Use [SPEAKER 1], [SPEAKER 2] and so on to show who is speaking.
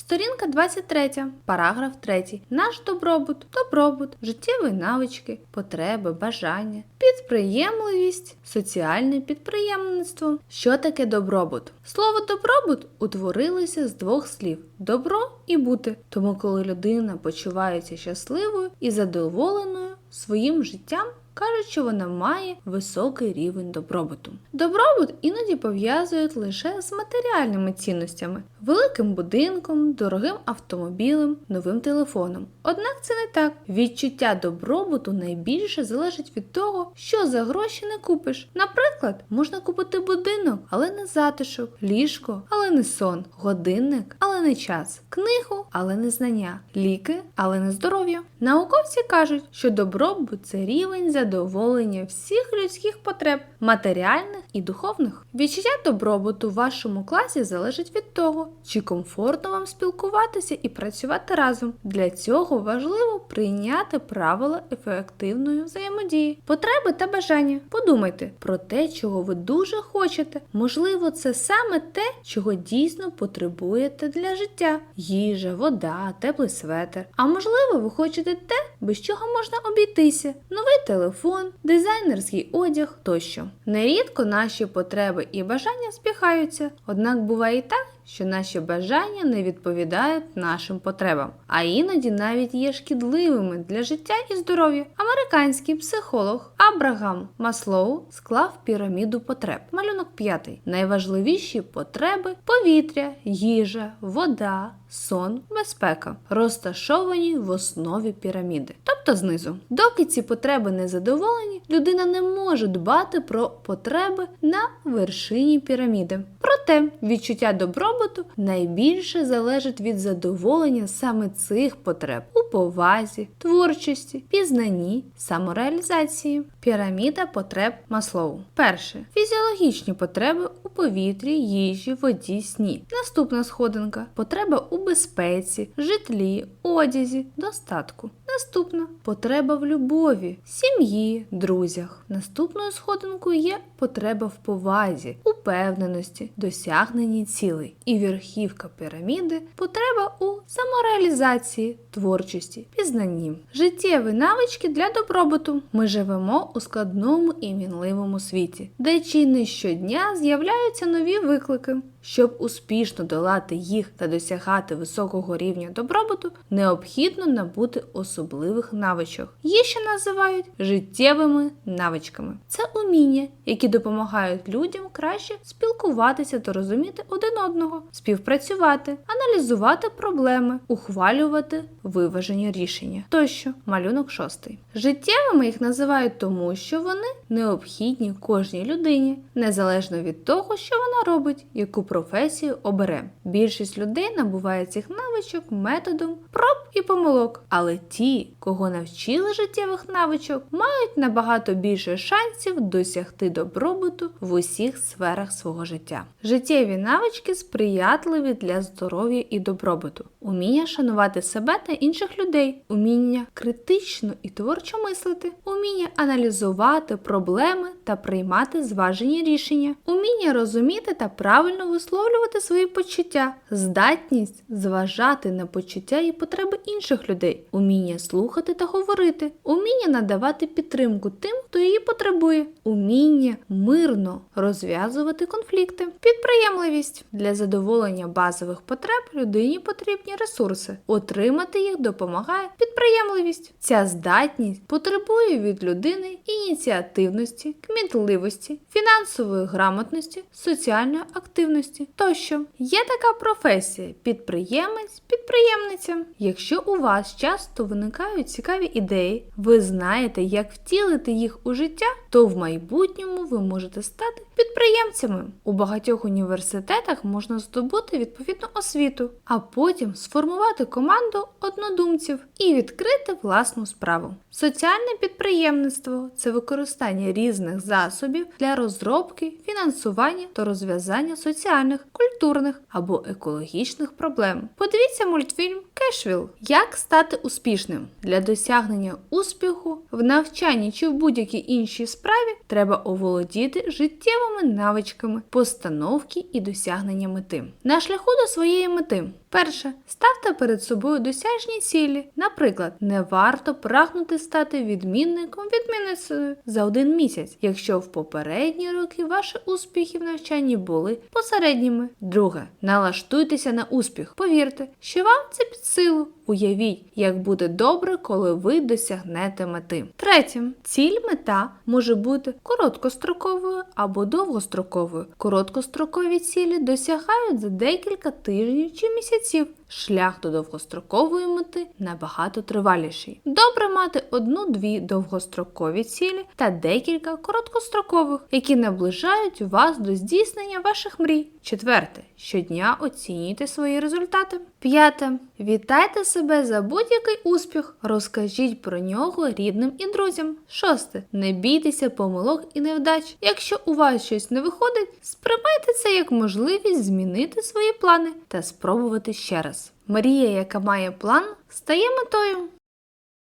[SPEAKER 1] Сторінка 23, параграф 3. Наш добробут, добробут, життєві навички, потреби, бажання, підприємливість, соціальне підприємництво. Що таке добробут? Слово добробут утворилося з двох слів добро і бути. Тому, коли людина почувається щасливою і задоволеною своїм життям, кажуть, що вона має високий рівень добробуту. Добробут іноді пов'язують лише з матеріальними цінностями, великим будинком, дорогим автомобілем, новим телефоном. Однак це не так. Відчуття добробуту найбільше залежить від того, що за гроші не купиш. Наприклад, можна купити будинок, але не затишок, ліжко, але не сон, годинник, але не час, книгу, але не знання, ліки, але не здоров'я. Науковці кажуть, що добробут це рівень задоволення всіх людських потреб, матеріальних і духовних. Відчуття добробуту в вашому класі залежить від того, чи комфортно вам спілкуватися і працювати разом. Для цього важливо прийняти правила ефективної взаємодії, потреби та бажання. Подумайте про те, чого ви дуже хочете. Можливо, це саме те, чого дійсно потребуєте для життя: їжа, вода, теплий светр. А можливо, ви хочете те, без чого можна обійтися: новий телефон, дизайнерський одяг тощо. Нерідко наші потреби і бажання спіхаються, однак буває і так, що наші бажання не відповідають нашим потребам, а іноді навіть є шкідливими для життя і здоров'я. Американський психолог Абрагам Маслоу склав піраміду потреб. Малюнок п'ятий. Найважливіші потреби повітря, їжа, вода, сон, безпека, розташовані в основі піраміди, тобто знизу. Доки ці потреби не задоволені, людина не може дбати про потреби на вершині піраміди. Проте відчуття добробуту найбільше залежить від задоволення саме цих потреб у повазі, творчості, пізнанні, самореалізації. Піраміда потреб Маслоу. Перше фізіологічні потреби у повітрі, їжі, воді, сні. Наступна сходинка потреба у безпеці, житлі, одязі, достатку. Наступна потреба в любові, сім'ї, друзях. Наступною сходинкою є потреба в повазі, упевненості, досягненні цілей. І верхівка піраміди потреба у самореалізації, творчості, пізнанні. Життєві навички для добробуту. Ми живемо у складному і мінливому світі, де чи не щодня з'являються нові виклики. Щоб успішно долати їх та досягати високого рівня добробуту, необхідно набути особливих навичок. Їх ще називають життєвими навичками. Це уміння, які допомагають людям краще спілкуватися та розуміти один одного, співпрацювати, аналізувати проблеми, ухвалювати виважені рішення. Тощо, малюнок шостий. Життєвими їх називають тому, що вони необхідні кожній людині, незалежно від того, що вона робить, яку професію обере. Більшість людей набуває цих навичок методом проб і помилок, але ті, кого навчили життєвих навичок, мають набагато більше шансів досягти добробуту в усіх сферах свого життя. Життєві навички сприятливі для здоров'я і добробуту, уміння шанувати себе та інших людей, уміння критично і творчо мислити, уміння аналізувати проблеми та приймати зважені рішення, уміння розуміти та правильно висловлювати свої почуття, здатність зважати на почуття і потреби інших людей, уміння слухати та говорити, уміння надавати підтримку тим, хто її потребує, уміння мирно розв'язувати конфлікти, підприємливість для задоволення базових потреб людині потрібні ресурси. Отримати їх допомагає підприємливість. Ця здатність потребує від людини ініціативності, кмітливості, фінансової грамотності, соціальної активності тощо. Є така професія підприємець, підприємниця. Якщо у вас часто виникають цікаві ідеї, ви знаєте, як втілити їх у життя, то в майбутньому ви можете стати підприємцями. У багатьох університетах можна здобути відповідну освіту, а потім сформувати команду однодумців і відкрити власну справу. Соціальне підприємництво це використання різних засобів для розробки, фінансування та розв'язання соціальних, культурних або екологічних проблем. Подивіться мультфільм Кешвіл. Як стати успішним для досягнення успіху в навчанні чи в будь-якій іншій справі треба оволодіти життєвими навичками постановки і досягнення мети. На шляху до своєї мети Перше, ставте перед собою досяжні цілі. Наприклад, не варто прагнути стати відмінником відмінницею за один місяць, якщо в попередні роки ваші успіхи в навчанні були посередніми. Друге, налаштуйтеся на успіх. Повірте, що вам це під силу. Уявіть, як буде добре, коли ви досягнете мети. Третє, ціль мета може бути короткостроковою або довгостроковою. Короткострокові цілі досягають за декілька тижнів чи місяців. Шлях до довгострокової мети набагато триваліший. Добре мати одну-дві довгострокові цілі та декілька короткострокових, які наближають вас до здійснення ваших мрій. Четверте, щодня оцінюйте свої результати. П'яте. Вітайте себе за будь-який успіх. Розкажіть про нього рідним і друзям. Шосте. Не бійтеся помилок і невдач. Якщо у вас щось не виходить, сприймайте це як можливість змінити свої плани та спробувати ще раз. Мрія, яка має план, стає метою.